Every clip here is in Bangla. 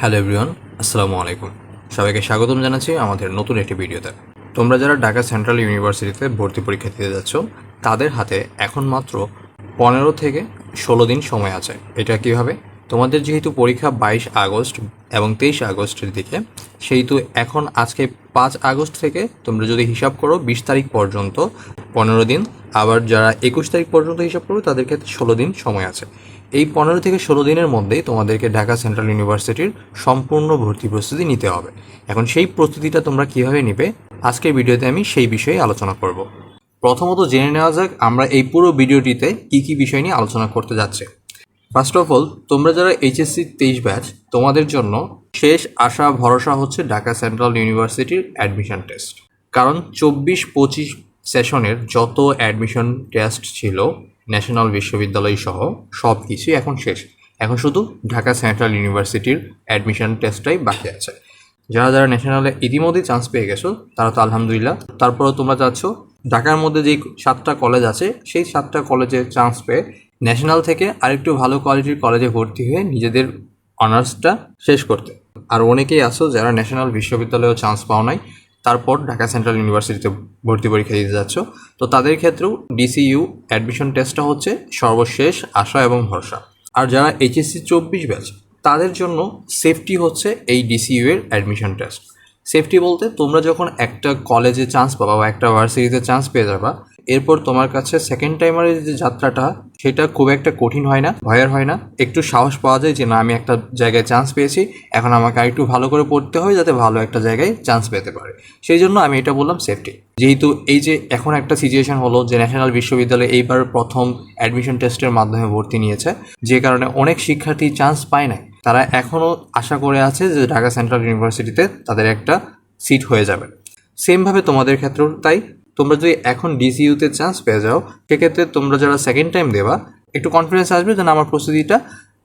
হ্যালো এভরিওয়ান, আসসালামু আলাইকুম। সবাইকে স্বাগতম জানাচ্ছি আমাদের নতুন একটি ভিডিওতে। তোমরা যারা ঢাকা সেন্ট্রাল ইউনিভার্সিটিতে ভর্তি পরীক্ষা দিতে যাচ্ছ, তাদের হাতে এখন মাত্র পনেরো থেকে ষোলো দিন সময় আছে। এটা কীভাবে? তোমাদের যেহেতু পরীক্ষা বাইশ আগস্ট এবং তেইশ আগস্টের দিকে, সেহেতু এখন আজকে পাঁচ আগস্ট থেকে তোমরা যদি হিসাব করো, বিশ তারিখ পর্যন্ত পনেরো দিন, আবার যারা একুশ তারিখ পর্যন্ত হিসাব করো তাদের ক্ষেত্রে ষোলো দিন সময় আছে। এই পনেরো থেকে ষোলো দিনের মধ্যেই তোমাদেরকে ঢাকা সেন্ট্রাল ইউনিভার্সিটির সম্পূর্ণ ভর্তি প্রস্তুতি নিতে হবে। এখন সেই প্রস্তুতিটা তোমরা কীভাবে নিবে, আজকের ভিডিওতে আমি সেই বিষয়ে আলোচনা করব। প্রথমত জেনে নেওয়া যাক আমরা এই পুরো ভিডিওটিতে কী কী বিষয় নিয়ে আলোচনা করতে যাচ্ছি। ফার্স্ট অফ অল তোমরা যারা এইচএসসি তেইশ ব্যাচ তোমাদের জন্য শেষ আশা, ভরসা হচ্ছে ঢাকা সেন্ট্রাল ইউনিভার্সিটির অ্যাডমিশন টেস্ট কারণ চব্বিশ পঁচিশ সেশনের যত অ্যাডমিশন টেস্ট ছিল ন্যাশনাল বিশ্ববিদ্যালয় সহ সব কিছুই এখন শেষ। এখন শুধু ঢাকা সেন্ট্রাল ইউনিভার্সিটির অ্যাডমিশন টেস্টটাই বাকি আছে। যারা যারা ন্যাশনালে ইতিমধ্যেই চান্স পেয়ে গেছো, তারা তো আলহামদুলিল্লাহ। তারপরেও তোমরা চাচ্ছ ঢাকার মধ্যে যেই সাতটা কলেজ আছে, সেই সাতটা কলেজে চান্স পেয়ে ন্যাশনাল থেকে আরেকটু ভালো কোয়ালিটির কলেজে ভর্তি হয়ে নিজেদের অনার্সটা শেষ করতে। আর অনেকেই আছো যারা ন্যাশনাল বিশ্ববিদ্যালয়েও চান্স পাও নাই। তারপর ঢাকা সেন্ট্রাল ইউনিভার্সিটিতে ভর্তি পরীক্ষা দিতে যাচ্ছ। তো তাদের ক্ষেত্রেও ডিসিইউ অ্যাডমিশন টেস্টটা হচ্ছে সর্বশেষ আশা এবং ভরসা। আর যারা এইচএসসি চব্বিশ ব্যাচ তাদের জন্য সেফটি হচ্ছে এই ডিসিইউ এর অ্যাডমিশন টেস্ট সেফটি বলতে তোমরা যখন একটা কলেজে চান্স পাবা বা একটা ভার্সিটিতে চান্স পেয়ে যাবা এরপর তোমার কাছে সেকেন্ড টাইমারের যে যাত্রাটা, সেটা খুব একটা কঠিন হয় না, ভয়ের হয় না। একটু সাহস পাওয়া যায় যে, না, আমি একটা জায়গায় চান্স পেয়েছি। এখন আমাকে আরেকটু ভালো করে পড়তে হয়, যাতে ভালো একটা জায়গায় চান্স পেতে পারে। সেই জন্য আমি এটা বললাম সেফটি যেহেতু এই যে, এখন একটা সিচুয়েশন হলো যে ন্যাশনাল বিশ্ববিদ্যালয়ে এইবার প্রথম অ্যাডমিশন টেস্টের মাধ্যমে ভর্তি নিয়েছে। যে কারণে অনেক শিক্ষার্থী চান্স পায় নাই। তারা এখনও আশা করে আছে যে, ঢাকা সেন্ট্রাল ইউনিভার্সিটিতে তাদের একটা সিট হয়ে যাবে। সেমভাবে তোমাদের ক্ষেত্রেও তাই। তোমরা যদি এখন ডিসিইউতে চান্স পেয়ে যাও, সেক্ষেত্রে তোমরা যারা সেকেন্ড টাইম দেবা, একটু কনফিডেন্স আসবে যে না, আমার প্রস্তুতিটা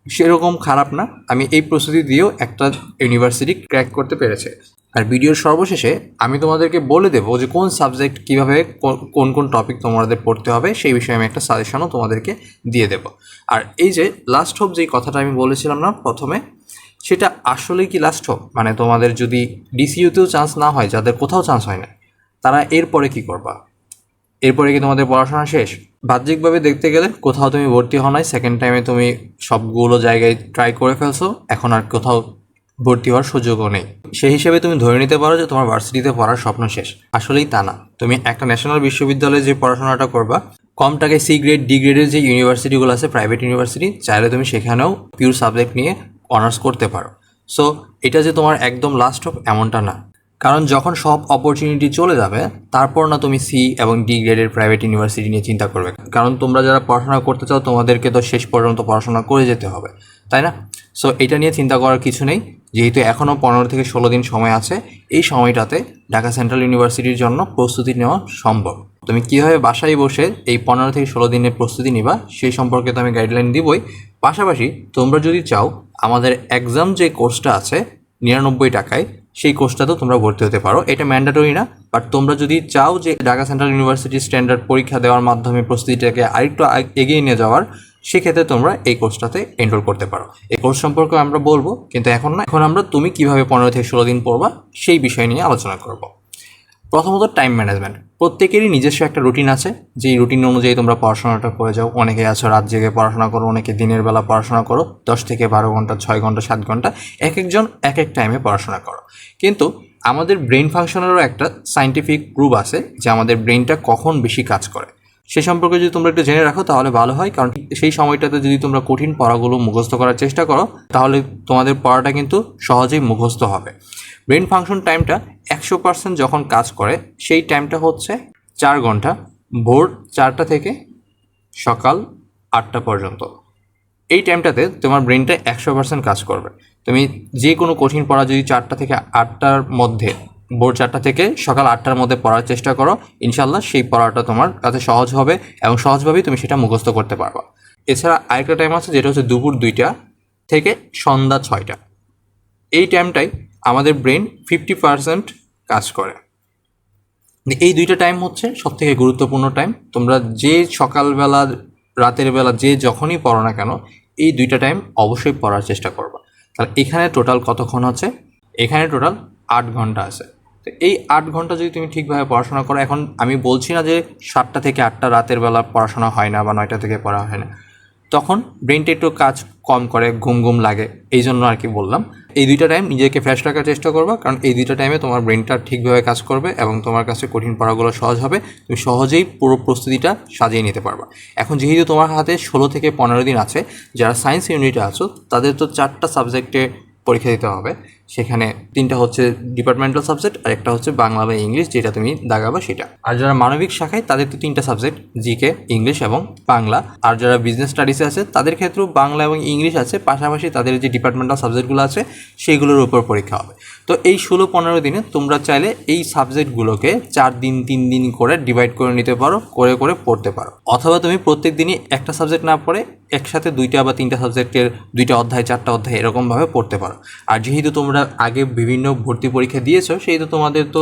সেরকম খারাপ না। আমি এই প্রস্তুতি দিয়েও একটা ইউনিভার্সিটি ক্র্যাক করতে পেরেছে। আর ভিডিওর সর্বশেষে আমি তোমাদেরকে বলে দেবো যে কোন সাবজেক্ট কীভাবে কোন কোন টপিক তোমাদের পড়তে হবে, সেই বিষয়ে আমি একটা সাজেশনও তোমাদেরকে দিয়ে দেবো। আর এই যে লাস্ট হোপ যেই কথাটা আমি বলেছিলাম না প্রথমে, সেটা আসলে কি লাস্ট হোপ মানে তোমাদের যদি ডিসিইউতেও চান্স না হয়, যাদের কোথাও চান্স হয় না তারা এরপরে কি করবা? এরপরে কি তোমাদের পড়াশোনা শেষ? বাহ্যিকভাবে দেখতে গেলে কোথাও তুমি ভর্তি হও নাই। সেকেন্ড টাইমে তুমি সবগুলো জায়গায় ট্রাই করে ফেলছো। এখন আর কোথাও ভর্তি হওয়ার সুযোগও নেই। সেই হিসেবে তুমি ধরে নিতে পারো যে তোমার ভার্সিটিতে পড়ার স্বপ্ন শেষ। আসলেই তা না। তুমি একটা ন্যাশনাল বিশ্ববিদ্যালয়ে যে পড়াশোনাটা করবা, কম টাকায় সি গ্রেড ডি গ্রেডের যে ইউনিভার্সিটিগুলো আছে প্রাইভেট ইউনিভার্সিটি চাইলে তুমি সেখানেও পিওর সাবজেক্ট নিয়ে অনার্স করতে পারো। সো এটা যে তোমার একদম লাস্ট অফ এমনটা না। কারণ যখন সব অপরচুনিটি চলে যাবে, তারপর না তুমি সি এবং ডি গ্রেডের প্রাইভেট ইউনিভার্সিটি নিয়ে চিন্তা করবে। কারণ তোমরা যারা পড়াশোনা করতে চাও, তোমাদেরকে তো শেষ পর্যন্ত পড়াশোনা করে যেতে হবে, তাই না? সো এটা নিয়ে চিন্তা করার কিছু নেই। যেহেতু এখনও পনেরো থেকে ষোলো দিন সময় আছে, এই সময়টাতে ঢাকা সেন্ট্রাল ইউনিভার্সিটির জন্য প্রস্তুতি নেওয়া সম্ভব। তুমি কীভাবে বাসায় বসে এই পনেরো থেকে ষোলো দিনের প্রস্তুতি নিবা, সেই সম্পর্কে তো আমি গাইডলাইন দিবই। পাশাপাশি তোমরা যদি চাও, আমাদের এক্সাম যে কোর্সটা আছে, নিরানব্বই টাকায় সেই কোর্সটাতেও তোমরা ভর্তি হতে পারো। এটা ম্যান্ডাটরি না বাট তোমরা যদি চাও যে ঢাকা সেন্ট্রাল ইউনিভার্সিটি স্ট্যান্ডার্ড পরীক্ষা দেওয়ার মাধ্যমে প্রস্তুতিটাকে আরেকটু এগিয়ে নিয়ে যাওয়ার, সেক্ষেত্রে তোমরা এই কোর্সটাতে এনরোল করতে পারো। এই কোর্স সম্পর্কে আমরা বলব, কিন্তু এখন না, এখন আমরা তুমি কীভাবে পনেরো থেকে ষোলো দিন পড়বা, সেই বিষয় নিয়ে আলোচনা করব। প্রথমত টাইম ম্যানেজমেন্ট প্রত্যেকেরই নিজস্ব একটা রুটিন আছে। যেই রুটিন অনুযায়ী তোমরা পড়াশোনাটা করে যাও, অনেকে আছো রাত জেগে পড়াশোনা করো, অনেকে দিনের বেলা পড়াশোনা করো, দশ থেকে বারো ঘণ্টা, ছয় ঘণ্টা, সাত ঘণ্টা, এক একজন এক এক টাইমে পড়াশোনা করো। কিন্তু আমাদের ব্রেন ফাংশনেরও একটা সাইন্টিফিক প্রুভ আছে যে আমাদের ব্রেনটা কখন বেশি কাজ করে। সে সম্পর্কে যদি তোমরা একটু জেনে রাখো, তাহলে ভালো হয়। কারণ সেই সময়টাতে যদি তোমরা কঠিন পড়াগুলো মুখস্থ করার চেষ্টা করো, তাহলে তোমাদের পড়াটা কিন্তু সহজেই মুখস্থ হবে। ব্রেন ফাংশন টাইমটা একশো পার্সেন্ট যখন কাজ করে, সেই টাইমটা হচ্ছে চার ঘণ্টা, ভোর চারটা থেকে সকাল আটটা পর্যন্ত। এই টাইমটাতে তোমার ব্রেনটা একশো পার্সেন্ট কাজ করবে। তুমি যে কোনো কঠিন পড়া যদি চারটা থেকে আটটার মধ্যে, ভোর চারটা থেকে সকাল আটটার মধ্যে পড়ার চেষ্টা করো ইনশাল্লাহ সেই পড়াটা তোমার কাছে সহজ হবে এবং সহজভাবেই তুমি সেটা মুখস্থ করতে পারবা। এছাড়া আরেকটা টাইম আছে, যেটা হচ্ছে দুপুর দুইটা থেকে সন্ধ্যা ছয়টা। এই টাইমটাই আমাদের ব্রেন ফিফটি পার্সেন্ট কাজ করে। এই দুইটা টাইম হচ্ছে সব থেকে গুরুত্বপূর্ণ টাইম তোমরা যে সকালবেলা, রাতের বেলা যে যখনই পড়ো না কেন, এই দুইটা টাইম অবশ্যই পড়ার চেষ্টা করবা। তাহলে এখানে টোটাল কতক্ষণ আছে? এখানে টোটাল আট ঘণ্টা আছে। তো এই আট ঘণ্টা যদি তুমি ঠিকভাবে পড়াশোনা করো, এখন আমি বলছি না যে সাতটা থেকে আটটা রাতের বেলা পড়াশোনা হয় না বা নয়টা থেকে পড়া হয় না। তখন ব্রেনটা একটু কাজ কম করে, ঘুম ঘুম লাগে এই জন্য আর কি বললাম। এই দুইটা টাইম নিজেকে ফ্রেশ রাখার চেষ্টা করবে, কারণ এই দুইটা টাইমে তোমার ব্রেনটা ঠিকভাবে কাজ করবে এবং তোমার কাছে কঠিন পড়াগুলো সহজ হবে। তুমি সহজেই পুরো প্রস্তুতিটা সাজিয়ে নিতে পারবা। এখন যেহেতু তোমার হাতে ষোলো থেকে পনেরো দিন আছে, যারা সায়েন্স ইউনিটে আছো, তাদের তো চারটা সাবজেক্টে পরীক্ষা দিতে হবে। সেখানে তিনটা হচ্ছে ডিপার্টমেন্টাল সাবজেক্ট আর একটা হচ্ছে বাংলা বা ইংলিশ, যেটা তুমি দাগাবা সেটা। আর যারা মানবিক শাখায়, তাদের তো তিনটা সাবজেক্ট জিকে ইংলিশ এবং বাংলা। আর যারা বিজনেস স্টাডিসে আছে, তাদের ক্ষেত্রেও বাংলা এবং ইংলিশ আছে। পাশাপাশি তাদের যে ডিপার্টমেন্টাল সাবজেক্টগুলো আছে সেইগুলোর উপর পরীক্ষা হবে। তো এই ষোলো পনেরো দিনে তোমরা চাইলে এই সাবজেক্টগুলোকে চার দিন, তিন দিন করে ডিভাইড করে নিতে পারো, করে করে পড়তে পারো। অথবা তুমি প্রত্যেক দিনই একটা সাবজেক্ট না পড়ে একসাথে দুইটা বা তিনটা সাবজেক্টের দুইটা অধ্যায়, চারটা অধ্যায় এরকমভাবে পড়তে পারো। আর যেহেতু তোমরা আগে বিভিন্ন ভর্তি পরীক্ষা দিয়েছ, সেহেতু তোমাদের তো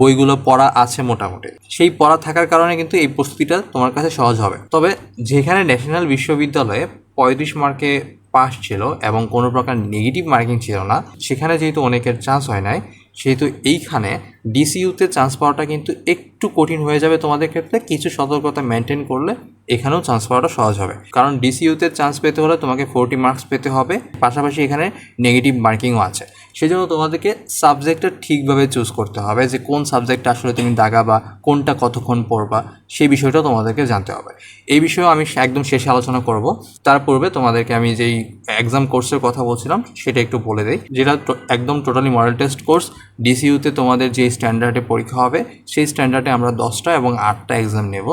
বইগুলো পড়া আছে মোটামুটি। সেই পড়া থাকার কারণে কিন্তু এই প্রস্তুতিটা তোমার কাছে সহজ হবে। তবে যেখানে ন্যাশনাল বিশ্ববিদ্যালয়ে পঁয়ত্রিশ মার্কে পাস ছিল এবং কোনো প্রকার নেগেটিভ মার্কিং ছিল না, সেখানে যেহেতু অনেকের চান্স হয় নাই, সেহেতু এইখানে ডিসিউতে চান্স পাওয়াটা কিন্তু একটু কঠিন হয়ে যাবে তোমাদের ক্ষেত্রে। কিছু সতর্কতা মেনটেন করলে এখানেও চান্স পাওয়াটা সহজ হবে। কারণ ডিসিইউতে চান্স পেতে হলে তোমাকে ফোরটি মার্কস পেতে হবে, পাশাপাশি এখানে নেগেটিভ মার্কিংও আছে। সেজন্য তোমাদেরকে সাবজেক্টটা ঠিকভাবে চুজ করতে হবে যে কোন সাবজেক্টটা আসলে তুমি দাগাবা কোনটা কতক্ষণ পড়বা, সেই বিষয়টা তোমাদেরকে জানতে হবে। এই বিষয়েও আমি একদম শেষে আলোচনা করব। তার পূর্বে তোমাদেরকে আমি যেই এক্সাম কোর্সের কথা বলছিলাম, সেটা একটু বলে দেই। যেটা একদম টোটালি মডেল টেস্ট কোর্স ডিসিইউতে তোমাদের যে স্ট্যান্ডার্ডে পরীক্ষা হবে, সেই স্ট্যান্ডার্ডে আমরা দশটা এবং আটটা এক্সাম নেব।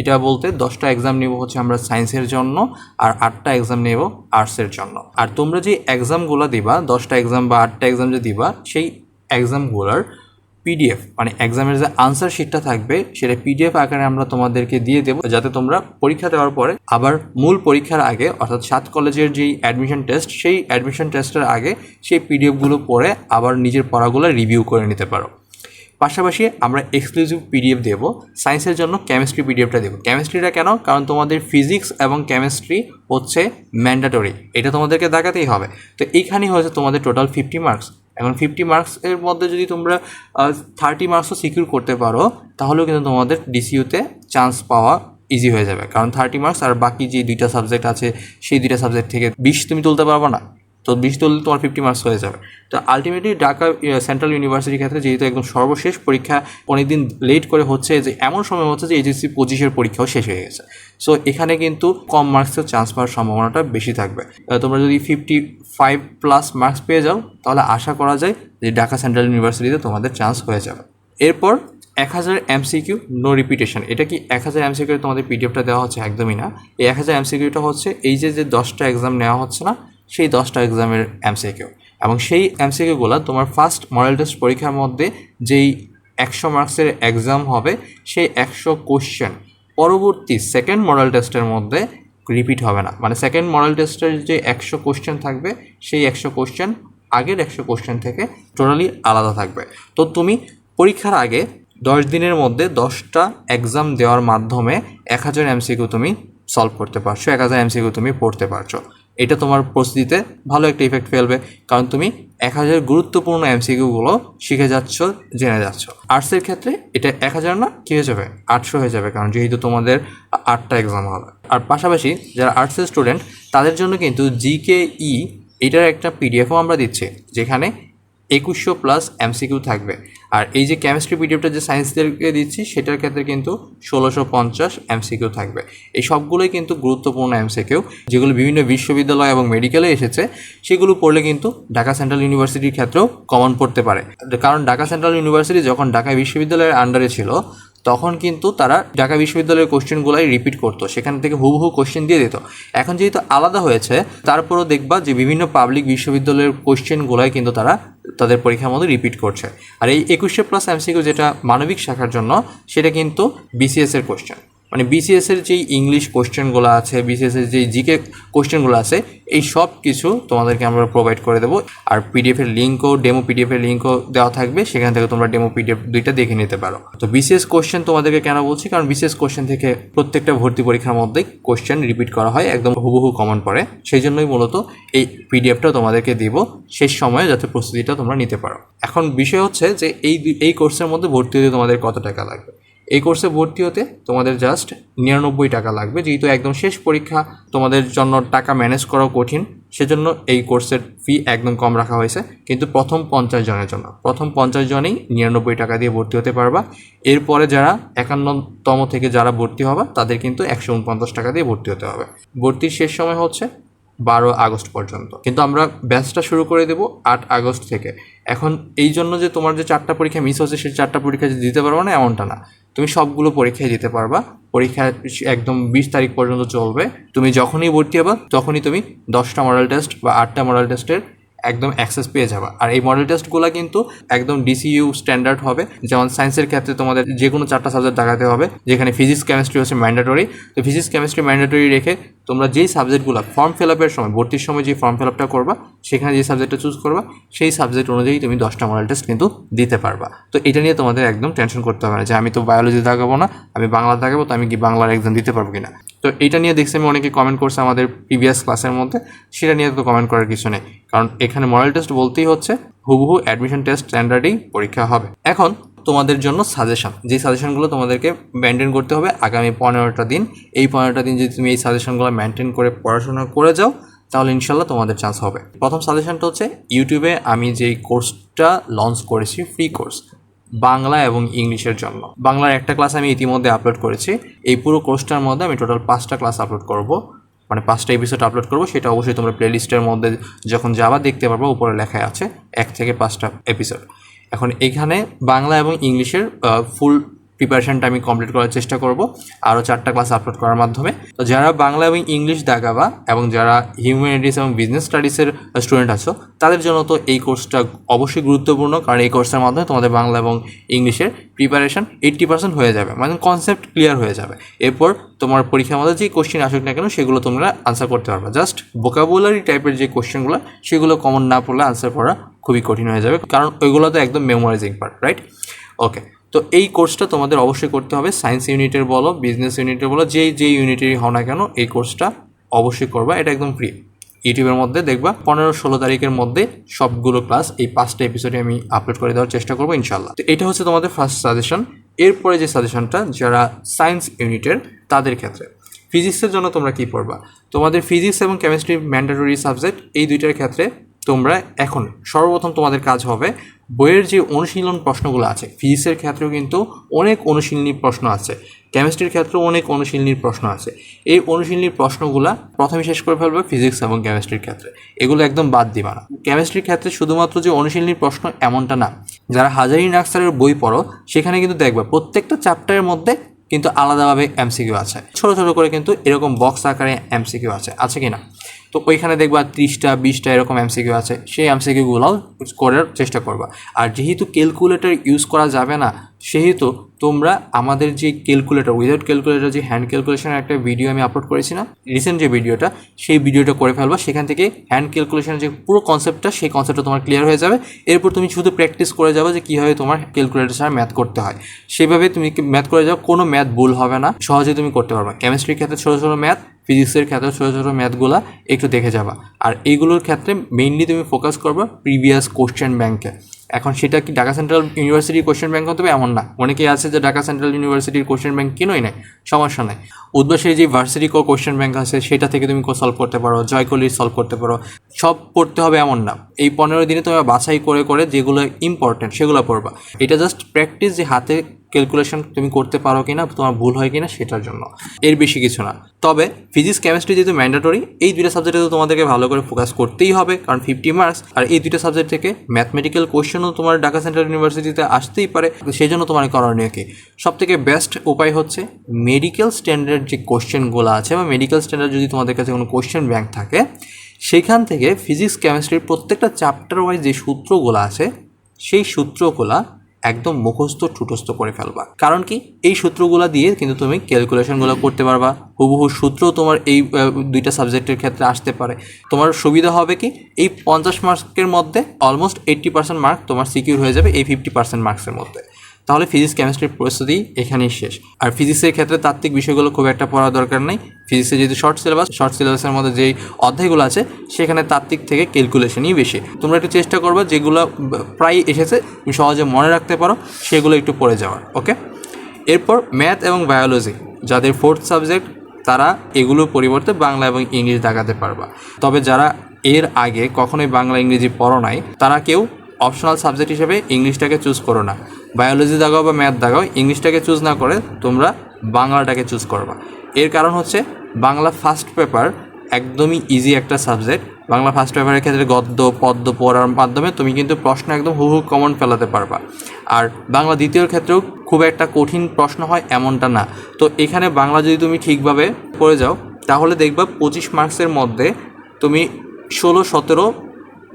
এটা বলতে দশটা এক্সাম নেব হচ্ছে আমরা সায়েন্সের জন্য আর আটটা এক্সাম নেব আর্টসের জন্য। আর তোমরা যে এক্সামগুলো দিবা, দশটা এক্সাম বা আটটা এক্সাম যে দিবা, সেই এক্সামগুলোর পিডিএফ মানে এক্সামের যে আনসার শিটটা থাকবে, সেটা পিডিএফ আকারে আমরা তোমাদেরকে দিয়ে দেবো যাতে তোমরা পরীক্ষা দেওয়ার পরে আবার মূল পরীক্ষার আগে, অর্থাৎ সাত কলেজের যেই অ্যাডমিশন টেস্ট সেই অ্যাডমিশন টেস্টের আগে সেই পিডিএফগুলো পড়ে আবার নিজের পড়াগুলো রিভিউ করে নিতে পারো। পাশাপাশি আমরা এক্সক্লুসিভ পিডিএফ দেবো। সায়েন্সের জন্য কেমিস্ট্রি পিডিএফটা দেবো। কেমিস্ট্রিটা কেন? কারণ তোমাদের ফিজিক্স এবং কেমিস্ট্রি হচ্ছে ম্যান্ডাটরি এটা তোমাদেরকে দেখাতেই হবে। তো এইখানেই হয়েছে তোমাদের টোটাল ফিফটি মার্কস এখন ফিফটি মার্কসের মধ্যে যদি তোমরা থার্টি মার্কসও সিকিউর করতে পারো, তাহলেও কিন্তু তোমাদের ডিসিউতে চান্স পাওয়া ইজি হয়ে যাবে। কারণ থার্টি মার্কস আর বাকি যে দুইটা সাবজেক্ট আছে, সেই দুইটা সাবজেক্ট থেকে বিশ তুমি তুলতে পারবে না। তো বিশ তুললে তোমার ফিফটি মার্কস হয়ে যাবে। তো আলটিমেটলি ঢাকা সেন্ট্রাল ইউনিভার্সিটির ক্ষেত্রে যেহেতু একদম সর্বশেষ পরীক্ষা অনেকদিন লেট করে হচ্ছে, যে এমন সময় হচ্ছে যে এইচএসসি পঁচিশের পরীক্ষাও শেষ হয়ে গেছে। সো এখানে কিন্তু কম মার্কসের চান্স পাওয়ার সম্ভাবনাটা বেশি থাকবে। তোমরা যদি ফিফটি ফাইভ প্লাস মার্কস পেয়ে যাও, তাহলে আশা করা যায় যে ঢাকা সেন্ট্রাল ইউনিভার্সিটিতে তোমাদের চান্স হয়ে যাবে। এরপর এক হাজার এমসিকিউ নো রিপিটেশন এটা কি এক হাজার এমসিকিউ তোমাদের পিডিএফটা দেওয়া হচ্ছে? একদমই না। এই এক হাজার এমসিকিউটা হচ্ছে, এই যে যে দশটা এক্সাম নেওয়া হচ্ছে না সেই দশটা এক্সামের এমসিকিউ এবং সেই এমসিকিউগুলো তোমার ফার্স্ট মডেল টেস্ট পরীক্ষার মধ্যে যেই একশো মার্কসের এক্সাম হবে, সেই একশো কোশ্চেন পরবর্তী সেকেন্ড মডেল টেস্টের মধ্যে রিপিট হবে না। মানে সেকেন্ড মডেল টেস্টের যে একশো কোশ্চেন থাকবে, সেই একশো কোশ্চেন আগের একশো কোশ্চেন থেকে টোটালি আলাদা থাকবে। তো তুমি পরীক্ষার আগে দশ দিনের মধ্যে দশটা এক্সাম দেওয়ার মাধ্যমে এক হাজার এমসিকিউ তুমি সলভ করতে পারছ, এক হাজার এমসিকিউ তুমি পড়তে পারছ। এটা তোমার প্রস্তুতিতে ভালো একটা ইফেক্ট ফেলবে। কারণ তুমি এক হাজার গুরুত্বপূর্ণ এমসিকিউগুলো শিখে যাচ্ছ, জেনে যাচ্ছ। আর্টসের ক্ষেত্রে এটা এক হাজার না, কী হয়ে যাবে? আটশো হয়ে যাবে, কারণ যেহেতু তোমাদের আটটা এক্সাম হবে। আর পাশাপাশি যারা আর্টসের স্টুডেন্ট তাদের জন্য কিন্তু জিকে ই এটার একটা পিডিএফও আমরা দিচ্ছি, যেখানে একুশশো প্লাস এমসিকিউ থাকবে। আর এই যে কেমিস্ট্রি পিডিএফটা যে সায়েন্সদেরকে দিচ্ছি, সেটার ক্ষেত্রে কিন্তু ষোলোশো পঞ্চাশ এমসিকিউ থাকবে। এই সবগুলোই কিন্তু গুরুত্বপূর্ণ এমসিকিউ যেগুলো বিভিন্ন বিশ্ববিদ্যালয় এবং মেডিকেলে এসেছে, সেগুলো পড়লে কিন্তু ঢাকা সেন্ট্রাল ইউনিভার্সিটির ক্ষেত্রেও কমন পড়তে পারে। কারণ ঢাকা সেন্ট্রাল ইউনিভার্সিটি যখন ঢাকা বিশ্ববিদ্যালয়ের আন্ডারে ছিল তখন কিন্তু তারা ঢাকা বিশ্ববিদ্যালয়ের কোশ্চেনগুলাই রিপিট করতো, সেখান থেকে হুবহু কোশ্চেন দিয়ে দিত। এখন যেহেতু আলাদা হয়েছে, তারপরও দেখবা যে বিভিন্ন পাবলিক বিশ্ববিদ্যালয়ের কোশ্চেনগুলাই কিন্তু তারা তাদের পরীক্ষার মধ্যে রিপিট করছে। আর এই একুশে প্লাস এমসিকিউ যেটা মানবিক শাখার জন্য, সেটা কিন্তু বিসিএস এর কোশ্চেন মানে বিসিএস এর যেই ইংলিশ কোশ্চেনগুলো আছে বিসিএস এর যেই জিকে কোশ্চেনগুলো আছে, এই সব কিছু তোমাদেরকে আমরা প্রোভাইড করে দেবো। আর পিডিএফ এর লিঙ্কও ডেমো পিডিএফ এর লিঙ্কও দেওয়া থাকবে, সেখান থেকে তোমরা ডেমো পিডিএফ দুইটা দেখে নিতে পারো। তো বিসিএস কোশ্চেন তোমাদেরকে কেন বলছি? কারণ বিসিএস কোশ্চেন থেকে প্রত্যেকটা ভর্তি পরীক্ষার মধ্যেই কোশ্চেন রিপিট করা হয়, একদম হুবহু কমন পড়ে। সেই জন্যই মূলত এই পিডিএফটা তোমাদেরকে দিব শেষ সময়ে, যাতে প্রস্তুতিটা তোমরা নিতে পারো। এখন বিষয় হচ্ছে যে এই এই কোর্সের মধ্যে ভর্তি হতে তোমাদের কত টাকা লাগবে? এই কোর্সে ভর্তি হতে তোমাদের জাস্ট নিরানব্বই টাকা লাগবে। যেহেতু একদম শেষ পরীক্ষা, তোমাদের জন্য টাকা ম্যানেজ করাও কঠিন। সেজন্য এই কোর্সের ফি একদম কম রাখা হয়েছে। কিন্তু প্রথম পঞ্চাশ জনের জন্য, প্রথম পঞ্চাশ জনেই নিরানব্বই টাকা দিয়ে ভর্তি হতে পারবা। এরপরে যারা একান্নতম থেকে যারা ভর্তি হবে, তাদের কিন্তু একশো উনপঞ্চাশ টাকা দিয়ে ভর্তি হতে হবে। ভর্তির শেষ সময় হচ্ছে বারো আগস্ট পর্যন্ত। কিন্তু আমরা ব্যাচটা শুরু করে দেবো আট আগস্ট থেকে। এখন এই জন্য যে তোমার যে চারটা পরীক্ষা মিস হচ্ছে, সেই চারটা পরীক্ষা যে দিতে পারব না, এমনটা না। তুমি সবগুলো পরীক্ষায় দিতে পারবা। পরীক্ষা একদম বিশ তারিখ পর্যন্ত চলবে। তুমি যখনই ভর্তি হবা, তখনই তুমি দশটা মডেল টেস্ট বা আটটা মডেল টেস্টের একদম অ্যাক্সেস পেয়ে যাবা। আর এই মডেল টেস্টগুলো কিন্তু একদম ডিসিইউ স্ট্যান্ডার্ড হবে। যেমন সায়েন্সের ক্ষেত্রে তোমাদের যে কোনো চারটা সাবজেক্ট দেখাতে হবে। যেখানে ফিজিক্স কেমিস্ট্রি হচ্ছে ম্যান্ডেটরি তো ফিজিক্স কেমিস্ট্রি ম্যান্ডেটরি রেখে তোমরা যেই সাবজেক্টগুলো ফর্ম ফিল আপের সময়, ভর্তির সময় যে ফর্ম ফিল আপটা করবা, সেখানে যে সাবজেক্টটা চুজ করবা, সেই সাবজেক্ট অনুযায়ী তুমি দশটা মডেল টেস্ট কিন্তু দিতে পারবা। তো এটা নিয়ে তোমাদের একদম টেনশন করতে হবে না যে আমি তো বায়োলজি দেখাবো না, আমি বাংলা দেখাবো, তো আমি কি বাংলার এক্সাম দিতে পারব কিনা? তো এটা নিয়ে দেখছি আমি, অনেকে কমেন্ট করছে আমাদের প্রিভিয়াস ক্লাসের মধ্যে, সেটা নিয়ে তো কমেন্ট করার কিছু নেই। কারণ এখানে মডেল টেস্ট বলতেই হচ্ছে, হুবহু অ্যাডমিশন টেস্ট স্ট্যান্ডার্ডেই পরীক্ষা হবে। এখন তোমাদের জন্য সাজেশন যে সাজেশনগুলো তোমাদেরকে মেনটেন করতে হবে আগামী পনেরোটা দিন, এই পনেরোটা দিন যদি তুমি এই সাজেশনগুলো মেনটেন করে পড়াশোনা করে যাও, তাহলে ইনশাল্লাহ তোমাদের চান্স হবে। প্রথম সাজেশনটা হচ্ছে ইউটিউবে আমি যেই কোর্সটা লঞ্চ করেছি ফ্রি কোর্স বাংলা এবং ইংলিশের জন্য। বাংলার একটা ক্লাস আমি ইতিমধ্যে আপলোড করেছি। এই পুরো কোর্সটার মধ্যে আমি টোটাল পাঁচটা ক্লাস আপলোড করব। মানে পাঁচটা এপিসোড আপলোড করব, সেটা অবশ্যই তোমরা প্লেলিস্টের মধ্যে যখন যাবা দেখতে পারব, উপরে লেখায় আছে, এক থেকে পাঁচটা এপিসোড এখন এখানে বাংলা এবং ইংলিশের ফুল প্রিপারেশনটা আমি কমপ্লিট করার চেষ্টা করব। আরও চারটা ক্লাস আপলোড করার মাধ্যমে। তো যারা বাংলা এবং ইংলিশ দেখাবা এবং যারা হিউম্যানিটিস এবং বিজনেস স্টাডিজের স্টুডেন্ট আছো, তাদের জন্য তো এই কোর্সটা অবশ্যই গুরুত্বপূর্ণ। কারণ এই কোর্সের মাধ্যমে তোমাদের বাংলা এবং ইংলিশের প্রিপারেশন এইট্টি পার্সেন্ট হয়ে যাবে। মানে কনসেপ্ট ক্লিয়ার হয়ে যাবে। এরপর তোমার পরীক্ষার মধ্যে যে কোশ্চেন আসুক না কেন, সেগুলো তোমরা আনসার করতে পারবে। জাস্ট ভোকাবুলারি টাইপের যে কোশ্চেনগুলো সেগুলো কমন না পড়লে আনসার করা খুবই কঠিন হয়ে যাবে। কারণ ওইগুলো তো একদম মেমোরাইজিং পার্ট রাইট ওকে তো এই কোর্সটা তোমাদের অবশ্যই করতে হবে। সায়েন্স ইউনিটের বলো বিজনেস ইউনিটের বলো, যেই যে ইউনিটেরই হও না কেন, এই কোর্সটা অবশ্যই করবা। এটা একদম ফ্রি ইউটিউবের মধ্যে দেখবা, পনেরো ষোলো তারিখের মধ্যে সবগুলো ক্লাস এই পাঁচটা এপিসোডে আমি আপলোড করে দেওয়ার চেষ্টা করব ইনশাল্লাহ তো এটা হচ্ছে তোমাদের ফার্স্ট সাজেশন এরপরে যে সাজেশনটা যারা সায়েন্স ইউনিটের তাদের ক্ষেত্রে। ফিজিক্সের জন্য তোমরা কি পড়বা? তোমাদের ফিজিক্স এবং কেমিস্ট্রি ম্যান্ডেটরি সাবজেক্ট এই দুইটার ক্ষেত্রে তোমরা এখন সর্বপ্রথম তোমাদের কাজ হবে বইয়ের যে অনুশীলন প্রশ্নগুলো আছে, ফিজিক্সের ক্ষেত্রেও কিন্তু অনেক অনুশীলনী প্রশ্ন আছে, কেমিস্ট্রির ক্ষেত্রেও অনেক অনুশীলনীর প্রশ্ন আছে। এই অনুশীলনীর প্রশ্নগুলো প্রথমে শেষ করে ফেলবে ফিজিক্স এবং কেমিস্ট্রির ক্ষেত্রে। এগুলো একদম বাদ দিবা না। কেমিস্ট্রির ক্ষেত্রে শুধুমাত্র যে অনুশীলনীর প্রশ্ন এমনটা না, যারা হাজারি নাক্সারের বই পড়ো, সেখানে কিন্তু দেখবে প্রত্যেকটা চ্যাপ্টারের মধ্যে কিন্তু আলাদাভাবে এমসিকিউ আছে। ছোট ছোট করে কিন্তু এরকম বক্স আকারে এমসিকিউ আছে আছে কি না তো ওইখানে দেখবা ত্রিশটা, বিশটা এরকম এমসিকিউ আছে। সেই এমসিকিউগুলোও করার চেষ্টা করবা। আর যেহেতু ক্যালকুলেটর ইউজ করা যাবে না, সেহেতু তোমরা আমাদের যে ক্যালকুলেটর উইদাউট ক্যালকুলেটর যে হ্যান্ড ক্যালকুলেশনের একটা ভিডিও আমি আপলোড করেছি না রিসেন্ট যে ভিডিওটা সেই ভিডিওটা করে ফেলবা। সেখান থেকে হ্যান্ড ক্যালকুলেশনের যে পুরো কনসেপ্টটা সেই কনসেপ্টটা তোমার ক্লিয়ার হয়ে যাবে। এরপর তুমি শুধু প্র্যাকটিস করে যাবে যে কীভাবে তোমার ক্যালকুলেটর ছাড়া ম্যাথ করতে হয়। সেভাবে তুমি ম্যাথ করে যাও, কোনো ম্যাথ ভুল হবে না। সহজে তুমি করতে পারবা। কেমিস্ট্রির ক্ষেত্রে ছোটো ছোটো ম্যাথ ফিজিক্সের ক্ষেত্রে ছোটো ছোটো ম্যাথগুলো একটু দেখে যাবা। আর এইগুলোর ক্ষেত্রে মেইনলি তুমি ফোকাস করবা প্রিভিয়াস কোশ্চেন ব্যাংকে এখন সেটা কি ঢাকা সেন্ট্রাল ইউনিভার্সিটির কোশ্চেন ব্যাংক হতে হবে? এমন না। অনেকেই আছে যে ঢাকা সেন্ট্রাল ইউনিভার্সিটির কোশ্চেন ব্যাংক কিনোই নাই। সমস্যা নাই। উদ্বাসের যে ভার্সিটি কো কোশ্চেন ব্যাংক আছে, সেটা থেকে তুমি সলভ করতে পারো জয়কলির সলভ করতে পারো। সব পড়তে হবে এমন না। এই পনেরো দিনে তোমরা বাছাই করে করে যেগুলো ইম্পর্টেন্ট সেগুলো পড়বা। এটা জাস্ট প্র্যাকটিস যে হাতে ক্যালকুলেশন তুমি করতে পারো কিনা, তোমার ভুল হয় কিনা সেটার জন্য। এর বেশি কিছু না। তবে ফিজিক্স কেমিস্ট্রি যেহেতু ম্যান্ডেটরি এই দুইটা সাবজেক্টে তো তোমাদেরকে ভালো করে ফোকাস করতেই হবে, কারণ ফিফটি মার্কস আর এই দুইটা সাবজেক্ট থেকে ম্যাথমেটিক্যাল কোয়েশ্চেনও তোমার ঢাকা সেন্ট্রাল ইউনিভার্সিটিতে আসতেই পারে, সেই জন্য তোমার করণীয় কি? সব থেকে বেস্ট উপায় হচ্ছে মেডিকেল স্ট্যান্ডার্ড যে কোয়েশ্চেনগুলো আছে, বা মেডিকেল স্ট্যান্ডার্ড যদি তোমাদের কাছে কোনো কোশ্চেন ব্যাংক থাকে, সেখান থেকে ফিজিক্স কেমিস্ট্রির প্রত্যেকটা চ্যাপ্টার ওয়াইজ যে সূত্রগুলো আছে, সেই সূত্রগুলা একদম মুখস্থ, ঠুটস্থ করে ফেলবা। কারণ কি? এই সূত্রগুলো দিয়ে কিন্তু তুমি ক্যালকুলেশনগুলো করতে পারবা। হুবহু সূত্র তোমার এই দুইটা সাবজেক্টের ক্ষেত্রে আসতে পারে। তোমার সুবিধা হবে কি? এই পঞ্চাশ মার্কের মধ্যে অলমোস্ট এইট্টি পার্সেন্ট মার্ক তোমার সিকিউর হয়ে যাবে এই ফিফটি পার্সেন্ট মার্কসের মধ্যে। তাহলে ফিজিক্স কেমিস্ট্রির প্রস্তুতি এখানেই শেষ। আর ফিজিক্সের ক্ষেত্রে তাত্ত্বিক বিষয়গুলো খুব একটা পড়া দরকার নেই। ফিজিক্সে যেহেতু শর্ট সিলেবাস শর্ট সিলেবাসের মধ্যে যেই অধ্যায়গুলো আছে, সেখানে তাত্ত্বিক থেকে ক্যালকুলেশনই বেশি। তোমরা একটু চেষ্টা করবে, যেগুলো প্রায় এসেছে, তুমি সহজে মনে রাখতে পারো, সেগুলো একটু পড়ে যাওয়ার ওকে এরপর ম্যাথ এবং বায়োলজি যাদের ফোর্থ সাবজেক্ট তারা এগুলোর পরিবর্তে বাংলা এবং ইংলিশ দেখাতে পারবা। তবে যারা এর আগে কখনোই বাংলা, ইংরেজি পড়ো নাই, তারা কেউ অপশনাল সাবজেক্ট হিসেবে ইংলিশটাকে চুজ করো না। বায়োলজি দাগাও বা ম্যাথ দাগাও ইংলিশটাকে চুজ না করে তোমরা বাংলাটাকে চুজ করবা। এর কারণ হচ্ছে বাংলা ফার্স্ট পেপার একদমই ইজি একটা সাবজেক্ট বাংলা ফার্স্ট পেপারের ক্ষেত্রে গদ্য, পদ্য পড়ার মাধ্যমে তুমি কিন্তু প্রশ্ন একদম হুহু কমন ফেলাতে পারবা। আর বাংলা দ্বিতীয় ক্ষেত্রেও খুব একটা কঠিন প্রশ্ন হয় এমনটা না। তো এখানে বাংলা যদি তুমি ঠিকভাবে পড়ে যাও, তাহলে দেখবা পঁচিশ মার্কসের মধ্যে তুমি ষোলো, সতেরো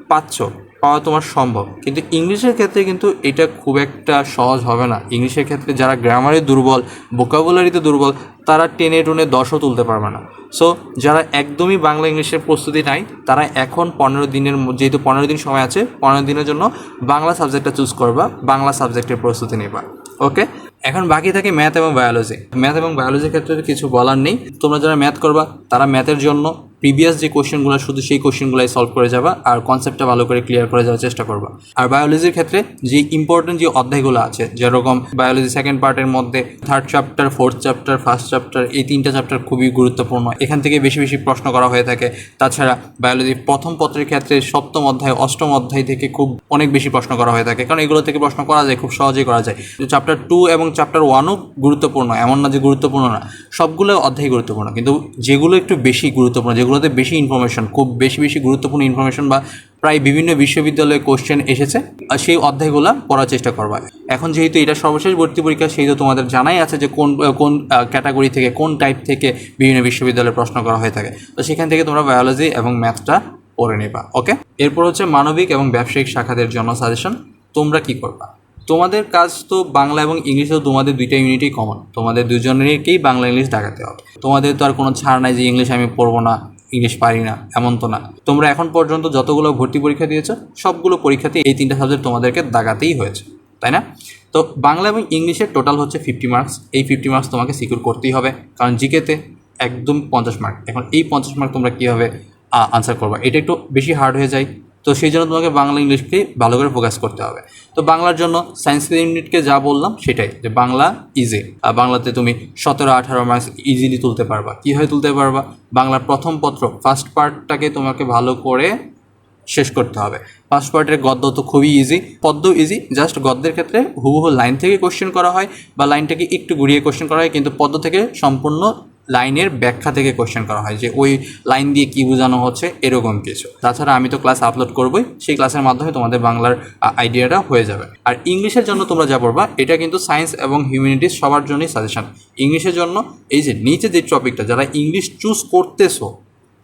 পাচ্ছ। পাওয়া তোমার সম্ভব। কিন্তু ইংলিশের ক্ষেত্রে কিন্তু এটা খুব একটা সহজ হবে না। ইংলিশের ক্ষেত্রে যারা গ্রামারে দুর্বল ভোকাবুলারিতে দুর্বল, তারা টেনে টুনে দশও তুলতে পারবে না। সো যারা একদমই বাংলা ইংলিশের প্রস্তুতি নাই, তারা এখন পনেরো দিনের যেহেতু পনেরো দিন সময় আছে, পনেরো দিনের জন্য বাংলা সাবজেক্টটা চুজ করবা, বাংলা সাবজেক্টের প্রস্তুতি নেবা। ওকে এখন বাকি থাকে ম্যাথ এবং বায়োলজি ম্যাথ এবং বায়োলজির ক্ষেত্রে কিছু বলার নেই। তোমরা যারা ম্যাথ করবা, তারা ম্যাথের জন্য প্রিভিয়াস যে কোশ্চেনগুলো শুধু সেই কোশ্চেনগুলাই সলভ করে যাবা আর কনসেপ্টটা ভালো করে ক্লিয়ার করে যাওয়ার চেষ্টা করবা। আর বায়োলজির ক্ষেত্রে যে ইম্পর্টেন্ট যে অধ্যায়গুলো আছে, যেরকম বায়োলজি সেকেন্ড পার্টের মধ্যে third chapter fourth chapter first chapter এই তিনটা চ্যাপ্টার খুবই গুরুত্বপূর্ণ। এখান থেকে বেশি বেশি প্রশ্ন করা হয়ে থাকে। তাছাড়া বায়োলজি প্রথম পত্রের ক্ষেত্রে সপ্তম অধ্যায়, অষ্টম অধ্যায় থেকে খুব অনেক বেশি প্রশ্ন করা হয়ে থাকে। কারণ এগুলো থেকে প্রশ্ন করা যায়, খুব সহজেই করা যায়। চ্যাপ্টার টু এবং চ্যাপ্টার ওয়ানও গুরুত্বপূর্ণ, এমন না যে গুরুত্বপূর্ণ না। সবগুলো অধ্যায় গুরুত্বপূর্ণ। কিন্তু যেগুলো একটু বেশি গুরুত্বপূর্ণ যেগুলোতে বেশি ইনফরমেশন খুব বেশি বেশি গুরুত্বপূর্ণ ইনফরমেশন বা প্রায় বিভিন্ন বিশ্ববিদ্যালয়ে কোশ্চেন এসেছে, আর সেই অধ্যায়গুলো পড়ার চেষ্টা করবা। এখন যেহেতু এটা সর্বশেষ ভর্তি পরীক্ষা, সেহেতু তোমাদের জানাই আছে যে কোন কোন ক্যাটাগরি থেকে, কোন টাইপ থেকে বিভিন্ন বিশ্ববিদ্যালয়ে প্রশ্ন করা হয়ে থাকে। তো সেখান থেকে তোমরা বায়োলজি এবং ম্যাথটা পড়ে নেবা ওকে এরপর হচ্ছে মানবিক এবং ব্যবসায়িক শাখাদের জন্য সাজেশন তোমরা কি করবা? তোমাদের কাজ তো বাংলা এবং ইংলিশ, তো তোমাদের দুইটা ইউনিটই কমন তোমাদের দুজনেরকেই বাংলা, ইংলিশ দেখাতে হবে। তোমাদের তো আর কোনো ছাড় নাই যে ইংলিশ আমি পড়ব না। ইংলিশ পারি না, এমন তো না। তোমরা এখন পর্যন্ত যতগুলো ভর্তি পরীক্ষা দিয়েছ, সবগুলো পরীক্ষাতে এই তিনটা সাবজেক্ট তোমাদেরকে দাগাতেই হয়েছে, তাই না? তো বাংলা এবং ইংলিশের টোটাল হচ্ছে ফিফটি মার্কস এই ফিফটি মার্কস তোমাকে সিকিউর করতেই হবে, কারণ জিকেতে একদম পঞ্চাশ মার্ক এখন এই পঞ্চাশ মার্ক তোমরা কীভাবে আনসার করবা? এটা একটু বেশি হার্ড হয়ে যায়। তো সেই জন্য তোমাকে বাংলা ইংলিশকে ভালো করে ফোকাস করতে হবে। তো বাংলার জন্য সায়েন্স ইউনিটকে যা বললাম সেটাই, যে বাংলা ইজি আর বাংলাতে তুমি সতেরো, আঠারো মার্কস ইজিলি তুলতে পারবা। কীভাবে তুলতে পারবা? বাংলার প্রথম পত্র ফার্স্ট পার্টটাকে তোমাকে ভালো করে শেষ করতে হবে। ফার্স্ট পার্টের গদ্য তো খুবই ইজি পদ্য ইজি জাস্ট গদ্যের ক্ষেত্রে হুবহু লাইন থেকে কোশ্চেন করা হয় বা লাইনটাকে একটু ঘুরিয়ে কোশ্চেন করা হয়, কিন্তু পদ্য থেকে সম্পূর্ণ লাইনের ব্যাখ্যা থেকে কোয়েশ্চেন করা হয় যে ওই লাইন দিয়ে কি বোঝানো হচ্ছে, এরকম কিছু। তাছাড়া আমি তো ক্লাস আপলোড করবই, সেই ক্লাসের মাধ্যমে তোমাদের বাংলার আইডিয়াটা হয়ে যাবে। আর ইংলিশের জন্য তোমরা যা পড়বা, এটা কিন্তু সায়েন্স এবং হিউম্যানিটিস সবার জন্যই সাজেশন ইংলিশের জন্য এই যে নিচে যে টপিকটা যারা ইংলিশ চুজ করতেছো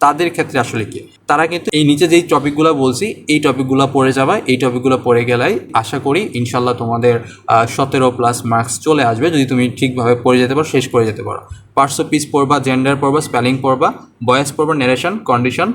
তাদের ক্ষেত্রে আসলে কি? তারা কিন্তু এই নিচে যেই টপিকগুলো বলছি, এই টপিকগুলো পড়ে যাবে, এই টপিকগুলো পড়ে গেলেই আশা করি ইনশাল্লাহ তোমাদের সতেরো প্লাস মার্কস চলে আসবে। যদি তুমি ঠিকভাবে পড়ে যেতে পারো, শেষ করে যেতে পারো। পার্টস অফ পিস পড়বা জেন্ডার পড়বা স্পেলিং পড়বা, বয়েস পড়বা narration condition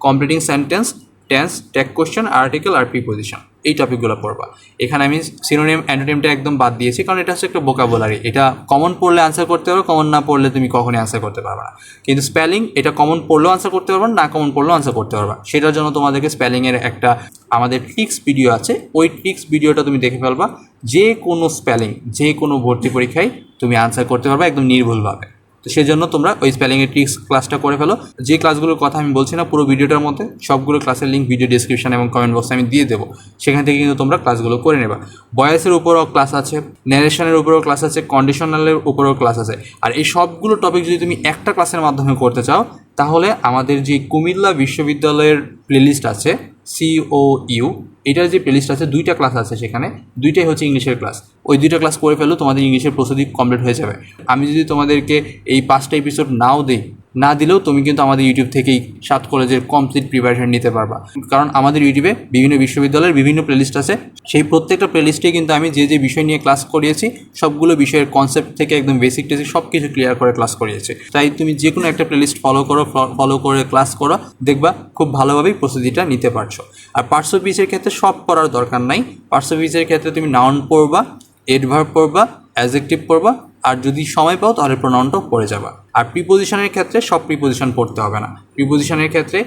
completing sentence tense tag question article আর প্রিপোজিশন এই টপিকগুলো পড়বা। এখানে আমি সিনোনিম অ্যান্টোনিমটা একদম বাদ দিয়েছি, কারণ এটা হচ্ছে একটা বোকাবুলারি এটা কমন পড়লে আনসার করতে পারবে কমন না পড়লে তুমি কখনই আনসার করতে পারবে না। কিন্তু স্পেলিং এটা কমন পড়লেও আনসার করতে পারবে, না কমন পড়লেও আনসার করতে পারবে। সেটার জন্য তোমাদেরকে স্পেলিংয়ের একটা আমাদের ট্রিক্স ভিডিও আছে, ওই ট্রিক্স ভিডিওটা তুমি দেখে ফেলবা। যে কোনো স্পেলিং যে কোনো ভর্তি পরীক্ষায় তুমি আনসার করতে পারবে, একদম নির্ভুলভাবে। তো সেই জন্য তোমরা ওই স্পেলিংয়ের ট্রিক্স ক্লাসটা করে ফেলো। যে ক্লাসগুলোর কথা আমি বলছি না, পুরো ভিডিওটার মধ্যে সবগুলো ক্লাসের লিঙ্ক ভিডিও ডিসক্রিপশন এবং কমেন্ট বক্সে আমি দিয়ে দেবো। সেখান থেকে কিন্তু তোমরা ক্লাসগুলো করে নেবা। বয়েসের উপরও ক্লাস আছে ন্যারেশনের উপরেও ক্লাস আছে কন্ডিশনালের উপরেও ক্লাস আছে। আর এই সবগুলো টপিক যদি তুমি একটা ক্লাসের মাধ্যমে করতে চাও তাহলে আমাদের যে কুমিল্লা বিশ্ববিদ্যালয়ের প্লেলিস্ট আছে সিও ইউ এটার যে প্লেলিস্ট আছে, দুইটা ক্লাস আছে সেখানে, দুইটাই হচ্ছে ইংলিশের ক্লাস ওই দুইটা ক্লাস করে ফেলো তোমাদের ইংলিশের প্রস্তুতি কমপ্লিট হয়ে যাবে। আমি যদি তোমাদেরকে এই পাঁচটা এপিসোড নাও দিই না দিলেও তুমি কিন্তু আমাদের ইউটিউব থেকেই সাত কলেজের কমপ্লিট প্রিপারেশন নিতে পারবা। কারণ আমাদের ইউটিউবে বিভিন্ন বিশ্ববিদ্যালয়ের বিভিন্ন প্লেলিস্ট আছে। সেই প্রত্যেকটা প্লেলিস্টে কিন্তু আমি যে যে বিষয় নিয়ে ক্লাস করিয়েছি, সবগুলো বিষয়ের কনসেপ্ট থেকে একদম বেসিক টেসিক সব কিছু ক্লিয়ার করে ক্লাস করিয়েছি। তাই তুমি যে কোনো একটা প্লেলিস্ট ফলো করো ফলো করে ক্লাস করো, দেখবা খুব ভালোভাবেই প্রস্তুতিটা নিতে পারছ। আর পার্শ্ব পিচের ক্ষেত্রে সব পড়ার দরকার নাই। পার্শ্ব পিচের ক্ষেত্রে তুমি নাউন পড়বা এডভার্ব পড়বা অ্যাজেক্টিভ পড়বা, আর যদি সময় পাও তাহলে প্রোনাউনটাও পড়ে যাবা। আর প্রিপোজিশনের ক্ষেত্রে সব প্রিপোজিশন পড়তে হবে না। প্রিপোজিশনের ক্ষেত্রে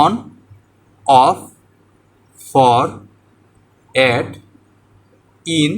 on off for at in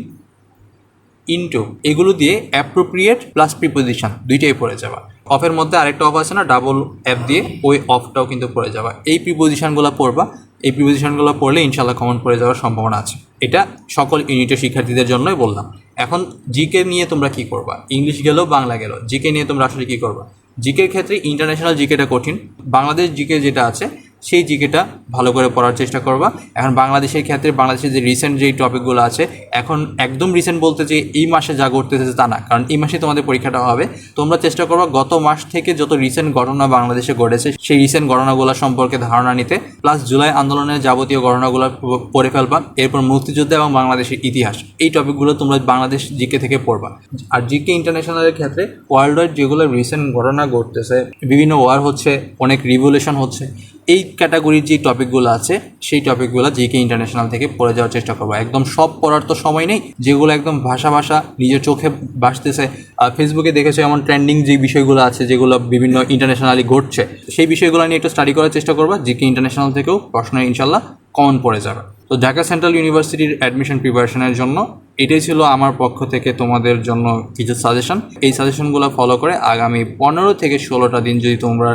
into এগুলো দিয়ে অ্যাপ্রোপ্রিয়েট প্লাস প্রিপোজিশন দুইটাই পড়ে যাবা। অফের মধ্যে আরেকটা অফ আছে না ডাবল অ্যাপ দিয়ে ওই অফটাও কিন্তু পড়ে যাবা। এই প্রিপোজিশনগুলো পড়বা, এই প্রিপোজিশনগুলো পড়লে ইনশাল্লাহ কমন পড়ে যাওয়ার সম্ভাবনা আছে। এটা সকল ইউনিটের শিক্ষার্থীদের জন্যই বললাম। এখন জিকে নিয়ে তোমরা কি করবা? ইংলিশ গেলো বাংলা গেলো জিকে নিয়ে তোমরা আসলে কি করবা? জিকের ক্ষেত্রে ইন্টারন্যাশনাল জিকেটা কঠিন। বাংলাদেশ জিকে যেটা আছে সেই জিকেটা ভালো করে পড়ার চেষ্টা করবা। এখন বাংলাদেশের ক্ষেত্রে বাংলাদেশের যে রিসেন্ট যেই টপিকগুলো আছে, এখন একদম রিসেন্ট বলতে যে এই মাসে যা ঘটতেছে তা না, কারণ এই মাসে তোমাদের পরীক্ষাটা হবে। তোমরা চেষ্টা করবা গত মাস থেকে যত রিসেন্ট ঘটনা বাংলাদেশে ঘটেছে, সেই রিসেন্ট ঘটনাগুলো সম্পর্কে ধারণা নিতে। প্লাস জুলাই আন্দোলনের যাবতীয় ঘটনাগুলো পড়ে ফেলবা। এরপর মুক্তিযুদ্ধ এবং বাংলাদেশের ইতিহাস, এই টপিকগুলো তোমরা বাংলাদেশ জিকে থেকে পড়বা। আর জিকে ইন্টারন্যাশনালের ক্ষেত্রে ওয়ার্ল্ড ওয়াইড যেগুলো রিসেন্ট ঘটনা ঘটতেছে, বিভিন্ন ওয়ার হচ্ছে, অনেক রিভলিউশন হচ্ছে এই ক্যাটাগরির যে টপিকগুলো আছে, সেই টপিকগুলো জিকে ইন্টারন্যাশনাল থেকে পড়ে যাওয়ার চেষ্টা করব। একদম সব পড়ার তো সময় নেই, যেগুলো একদম ভাষা ভাষা নিজের চোখে ভাসতেছে। আর ফেসবুকে দেখেছ এমন ট্রেন্ডিং যে বিষয়গুলো আছে, যেগুলো বিভিন্ন ইন্টারন্যাশনালি ঘটছে। সেই বিষয়গুলো নিয়ে একটু স্টাডি করার চেষ্টা করবা। জিকে ইন্টারন্যাশনাল থেকেও প্রশ্ন ইনশাল্লাহ কমন পড়ে যাবে। তো ঢাকা সেন্ট্রাল ইউনিভার্সিটির অ্যাডমিশন প্রিপারেশনের জন্য এটাই ছিল আমার পক্ষ থেকে তোমাদের জন্য কিছু সাজেশন এই সাজেশনগুলো ফলো করে আগামী পনেরো থেকে ষোলোটা দিন যদি তোমরা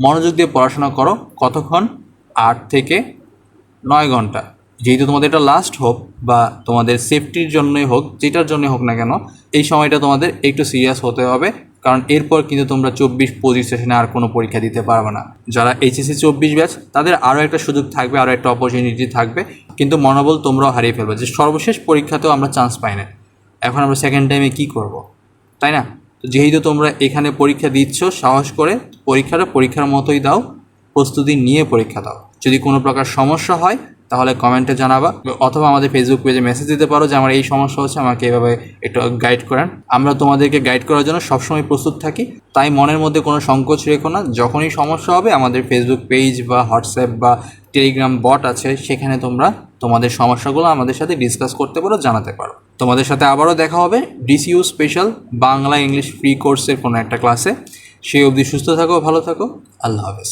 মনোযোগ দিয়ে পড়াশোনা করো কতক্ষণ? আট থেকে নয় ঘণ্টা। যেহেতু তোমাদের এটা লাস্ট হোক বা তোমাদের সেফটির জন্যই হোক, যেটার জন্যই হোক না কেন, এই সময়টা তোমাদের একটু সিরিয়াস হতে হবে। কারণ এরপর কিন্তু তোমরা চব্বিশ পঁচিশ সেশনে আর কোনো পরীক্ষা দিতে পারবে না। যারা এইচএসসি চব্বিশ ব্যাচ তাদের আরও একটা সুযোগ থাকবে, আরও একটা অপরচুনিটি থাকবে। কিন্তু মনোবল তোমরাও হারিয়ে ফেলবে। যে সর্বশেষ পরীক্ষাতেও আমরা চান্স পাই না। এখন আমরা সেকেন্ড টাইমে কী করব? তাই না? যেহেতু তোমরা এখানে পরীক্ষা দিচ্ছ, সাহস করে পরীক্ষাটা পরীক্ষার মতোই দাও, প্রস্তুতি নিয়ে পরীক্ষা দাও। যদি কোনো প্রকার সমস্যা হয়, তাহলে কমেন্টে জানাবা, অথবা আমাদের ফেসবুক পেজে মেসেজ দিতে পারো যে, আমার এই সমস্যা হচ্ছে, আমাকে এভাবে একটু গাইড করেন। আমরা তোমাদেরকে গাইড করার জন্য সবসময় প্রস্তুত থাকি। তাই মনের মধ্যে কোনো সংকোচ রেখো না। যখনই সমস্যা হবে, আমাদের ফেসবুক পেজ বা হোয়াটসঅ্যাপ বা টেলিগ্রাম বট আছে, সেখানে তোমরা তোমাদের সমস্যাগুলো আমাদের সাথে ডিসকাস করতে পারো, জানাতে পারো। তোমাদের সাথে আবারও দেখা হবে DCU special Bangla English free কোর্সের কোনো একটা ক্লাসে সেই অবধি সুস্থ থাকো ভালো থাকো। আল্লাহ হাফেজ।